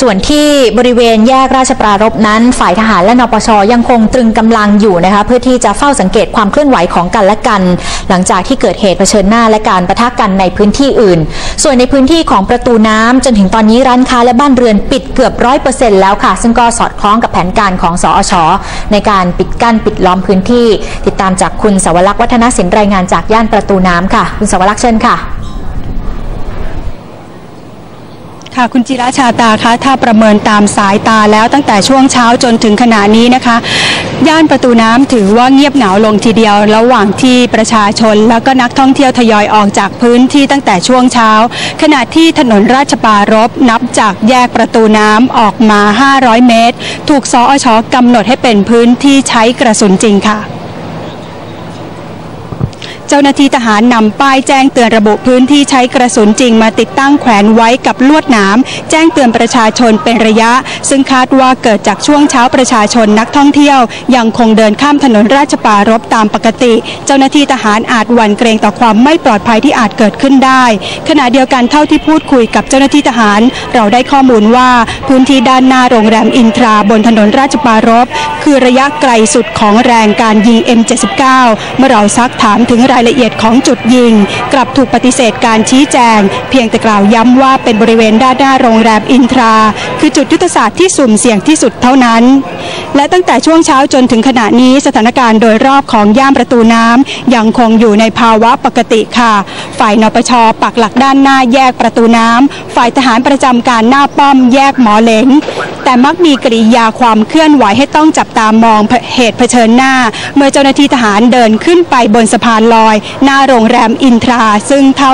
ส่วนที่บริเวณแยกราชปรารภนั้น ฝ่ายทหารและนปชยังคงตรึงกำลังอยู่นะคะเพื่อที่จะเฝ้าสังเกตความเคลื่อนไหวของกันและกัน หลังจากที่เกิดเหตุเผชิญหน้าและการประทะกันในพื้นที่อื่น ส่วนในพื้นที่ของประตูน้ำจนถึงตอนนี้ร้านค้าและบ้านเรือนปิดเกือบร้อยเปอร์เซ็นต์แล้วค่ะ ซึ่งก็สอดคล้องกับแผนการของสอชในการปิดกั้นปิดล้อมพื้นที่ ติดตามจากคุณสวรักษ์วัฒนศิลป์รายงานจากย่านประตูน้ำค่ะ คุณสวรักษ์เชิญค่ะ ค่ะคุณจิราชาตาคะถ้าประเมินตามสายตาแล้วตั้งแต่ช่วงเช้าจนถึงขณะนี้นะคะ ย่านประตูน้ำถือว่าเงียบเหงาลงทีเดียว ระหว่างที่ประชาชน แล้วก็นักท่องเที่ยวทยอยออกจากพื้นที่ตั้งแต่ช่วงเช้า ขณะที่ถนนราชปารบนับจากแยกประตูน้ำออกมา 500 เมตร ถูกสอชกำหนดให้เป็นพื้นที่ใช้กระสุนจริงค่ะ เจ้าหน้าที่ทหารนำป้ายแจ้งเตือนระบุพื้นที่ใช้กระสุนจริงมาติดตั้งแขวนไว้กับลวดหนามแจ้งเตือนประชาชนเป็นระยะ ซึ่งคาดว่าเกิดจากช่วงเช้าประชาชนนักท่องเที่ยว ยังคงเดินข้ามถนนราชปารบตามปกติ เจ้าหน้าที่ทหารอาจหวั่นเกรงต่อความไม่ปลอดภัยที่อาจเกิดขึ้นได้ ขณะเดียวกันเท่าที่พูดคุยกับเจ้าหน้าที่ทหาร เราได้ข้อมูลว่าพื้นที่ด้านหน้าโรงแรมอินทราบนถนนราชปารบคือระยะไกลสุดของแรงการยิง M79 เมื่อเราซักถามถึงรายละเอียดของจุดยิง กลับถูกปฏิเสธการชี้แจง เพียงแต่กล่าวย้ำว่าเป็นบริเวณด้านหน้าโรงแรมอินทรา คือจุดยุทธศาสตร์ที่สุ่มเสี่ยงที่สุดเท่านั้น และตั้งแต่ช่วงเช้าจนถึงขณะนี้สถานการณ์โดยรอบของย่านประตูน้ำยังคงอยู่ในภาวะปกติค่ะ ฝ่ายนปชปักหลักด้านหน้าแยกประตูน้ำฝ่ายทหารประจำการหน้าป้อมแยกหมอเหลง แต่มักมีกริยาความเคลื่อนไหวให้ต้องจับตามองเหตุเผชิญหน้า เมื่อเจ้าหน้าที่ทหารเดินขึ้นไปบนสะพานลอย หน้าโรงแรมอินทรา ซึ่งเท่า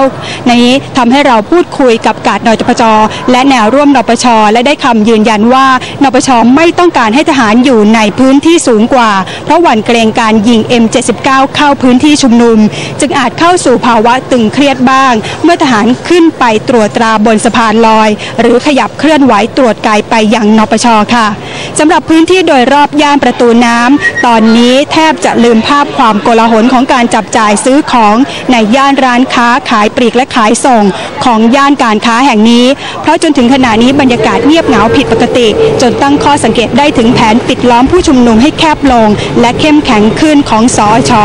นี้ทำให้เราพูดคุยกับกาดนจปจและแนวร่วมนปชและได้คำยืนยันว่านปชไม่ต้องการให้ทหารอยู่ในพื้นที่สูงกว่า เพราะหวั่นเกรงการยิง M79 เข้าพื้นที่ชุมนุม จึงอาจเข้าสู่ภาวะตึงเครียดบ้าง เมื่อทหารขึ้นไปตรวจตราบนสะพานลอย หรือขยับเคลื่อนไหวตรวจกายไปยังนปชค่ะสำหรับพื้นที่โดยรอบย่านประตูน้ำตอนนี้แทบจะลืมภาพความโกลาหลของการจับจ่ายซื้อของในย่านร้านค้าขายปลีกและขายส่งของย่านการค้าแห่งนี้ เพราะจนถึงขณะนี้บรรยากาศเงียบเหงาผิดปกติ จนตั้งข้อสังเกตได้ถึงแผนปิดล้อมผู้ชุมนุมให้แคบลง และเข้มแข็งขึ้นของสอชอ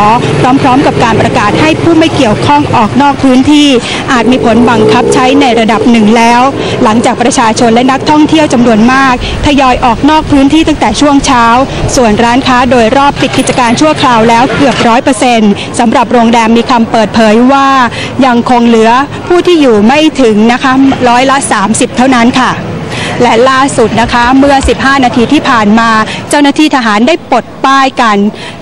พร้อมๆ กับการประกาศให้ผู้ไม่เกี่ยวข้องออกนอกพื้นที่ อาจมีผลบังคับใช้ในระดับหนึ่งแล้ว หลังจากประชาชนและนักท่องเที่ยวจำนวนมากทยอยออกนอกพื้นที่ตั้งแต่ช่วงเช้า ส่วนร้านค้าโดยรอบปิดกิจการชั่วคราวแล้วเกือบร้อยเปอร์เซ็นต์สำหรับโรงแรมมีคำเปิดเผยว่ายังคงเหลือผู้ที่อยู่ไม่ถึงนะคะร้อยละ 30 เท่านั้นค่ะ และล่าสุดนะคะเมื่อ 15 นาทีที่ผ่านมา เจ้าหน้าที่ทหารได้ปลดป้ายกัน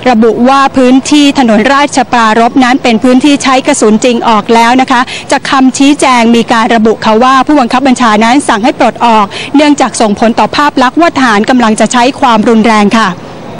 ระบุว่าพื้นที่ถนนราชปรารบนั้นเป็นพื้นที่ใช้กระสุนจริงออกแล้วนะคะ จากคำชี้แจงมีการระบุค่ะว่าผู้บังคับบัญชานั้นสั่งให้ปลดออก เนื่องจากส่งผลต่อภาพลักษณ์ว่าทหารกำลังจะใช้ความรุนแรงค่ะ